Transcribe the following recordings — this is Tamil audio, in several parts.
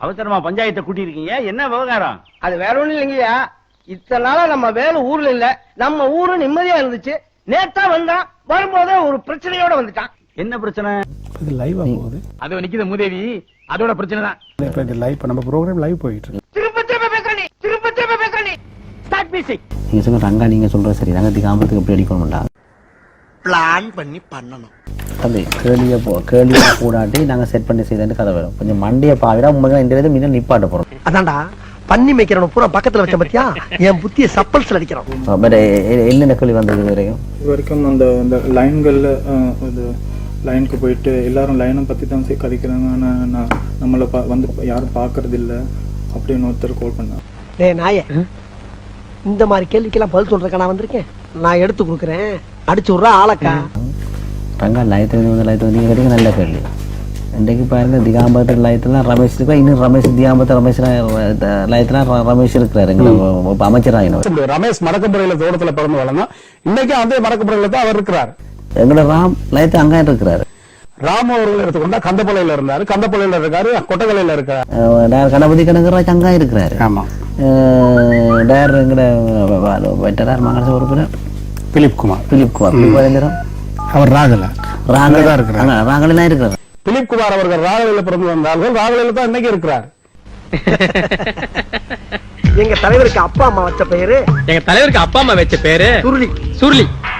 அவசரமா பஞ்சாயத்தை கூட்டியிருக்கீங்க. என்ன விவகாரம்? அது வேற ஒண்ணும் இல்லைங்கய்யா. இத்தனை நாளா நம்ம வேலை ஊர்ல இல்ல. நம்ம ஊரு நிம்மதியா இருந்துச்சு. நேத்தா வந்தான் வரும்போதே ஒரு பிரச்சனையோட வந்துட்டான். என்ன பிரச்சனை? இது லைவா போகுது. அது நிக்குது மூதேவி. அதோட பிரச்சனை தான். இப்ப இது லைவ் நம்ம ப்ரோக்ராம் லைவ் போயிட்டு இருக்கு. திரும்ப திரும்ப பேசுற திரும்ப திரும்ப பேசுற ஸ்டார்ட் மியூசிக் நீங்க சொல்ற ரங்கா நீங்க சொல்றது சரி. ரங்கத்துக்கு காம்பத்துக்கு எப்படி அடிக்கணும்டா? பிளான் பண்ணி பண்ணணும். தம்பி கேள்வியை போ கேள்வியை கூடாட்டி நாங்க செட் பண்ணி செய்தேன்னு கதை வரும். கொஞ்சம் மண்டியை பாவிடா உண்மைக்கு இந்த இது மீண்டும் நிப்பாட்ட போறோம். அதான்டா பண்ணி மேய்க்கிறவன பூரா பக்கத்துல வச்ச பத்தியா? என் புத்திய சப்பல்ஸ்ல அடிக்கிறான். பட் என்னென்ன கேள்வி வந்தது இது வரைக்கும்? இது வரைக்கும் அந்த இந்த லைன்கள்ல இது லைனுக்கு போயிட்டு எல்லாரும் லைனை பத்தி தான் கதைக்கிறாங்க. ஆனா நான் நம்மளை பா வந்து யாரும் பாக்குறது இல்ல அப்படின்னு ஒருத்தர் கால் பண்ணார். டேய் நாயே இந்த மாதிரி கேள்விக்கெல்லாம் பதில் சொல்றதுக்கு நான் வந்திருக்கேன்? நான் எடுத்து கொடுக்குறேன். அடிச்சு விட்றா ஆளக்கா. ரங்கா லயத்துல வந்து லயத்துல நீங்க கேட்டீங்க நல்ல கேள்வி இன்றைக்கு பாருங்க திகாம்பரத்தில் லயத்துல ரமேஷ் இருக்கா? இன்னும் ரமேஷ் திகாம்பரத்தில் ரமேஷ் லயத்துல ரமேஷ் இருக்கிறாரு. எங்களை இப்ப அமைச்சராகினவர் ரமேஷ் மடக்கம்புறையில தோட்டத்துல பிறந்து வளர்ந்தான் இன்னைக்கு அதே மடக்கம்புறையில தான் அவர் இருக்கிறார். எங்களோட ராம் லயத்து அங்கே இருக்கிறாரு. ராம அவர்கள் எடுத்துக்கொண்டா கந்தப்பள்ளையில இருந்தாரு. கந்தப்பள்ளையில இருக்காரு கொட்டகலையில இருக்காரு கணபதி கனகராஜ் அங்கே இருக்கிறாரு. ஆமா. டேர் எங்கட வெட்டரார் மகாராஜ உறுப்பினர் திலீப் குமார் பிலிப் குமார் பிலிப் குமார் அவர் ராகல ராங்கல தான் இருக்கிறார். ராங்கலாம் இருக்கிறார் திலீப் குமார் அவர்கள் ராகலையில பிறந்து வந்தார்கள் ராகலையில தான் இன்னைக்கு இருக்கிறார் எங்க தலைவருக்கு அப்பா அம்மா வச்ச பெயரு எங்க தலைவருக்கு அப்பா அம்மா வச்ச பேரு சுருளி சுருளி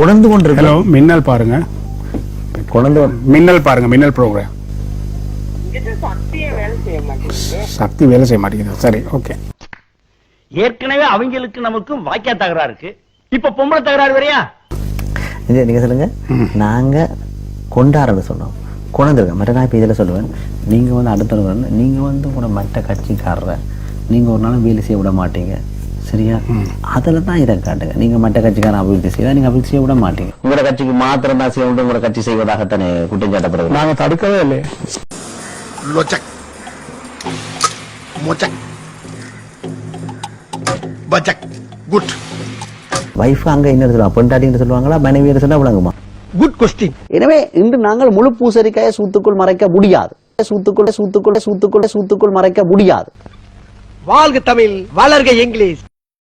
குணந்து கொண்டிருக்க ஹலோ மின்னல் பாருங்க. குணந்து மின்னல் பாருங்க மின்னல் ப்ரோக்ராம் சக்தி வேலை செய்ய மாட்டேங்குது. சரி ஓகே ஏற்கனவே அவங்களுக்கு நமக்கும் வாக்கியா தகராறு இருக்கு. இப்ப பொம்பளை தகராறு வரையா இது நீங்க சொல்லுங்க. நாங்க கொண்டாடுறது சொன்னோம் குணந்திருக்க மற்ற நான் இப்போ இதில் சொல்லுவேன். நீங்க வந்து அடுத்த வரணும் நீங்க வந்து உங்களோட மற்ற கட்சிக்காரரை நீங்க ஒரு நாளும் வேலை செய்ய விட மாட்டீங்க. சரியா? அதுல தான் இதை காட்டுங்க. நீங்க மற்ற கட்சிக்காரன் அபிவிருத்தி செய்தா நீங்க அபிவிருத்தி செய்ய விட மாட்டீங்க. உங்களோட கட்சிக்கு மாத்திரம் தான் செய்ய வேண்டும் உங்களோட கட்சி செய்வதாகத்தானே குற்றம் சாட்டப்படுகிறது? நாங்க தடுக்கவே இல்லையே லொச்சக். மொச்சக். பச்சக் குட். வைஃப் அங்க என்ன சொல்லுவாங்க பெண்டாட்டின்னு சொல்லுவாங்களா? மனைவி சொன்னா விளங்குமா? Good question. எனவே இன்று நாங்கள் முழு பூசரிக்காயை சூத்துக்குள் மறைக்க முடியாது. சூத்துக்குள் சூத்துக்குள் சூத்துக்குள் சூத்துக்குள் மறைக்க முடியாது. வாழ்க தமிழ் வளர்க இங்கிலீஷ்.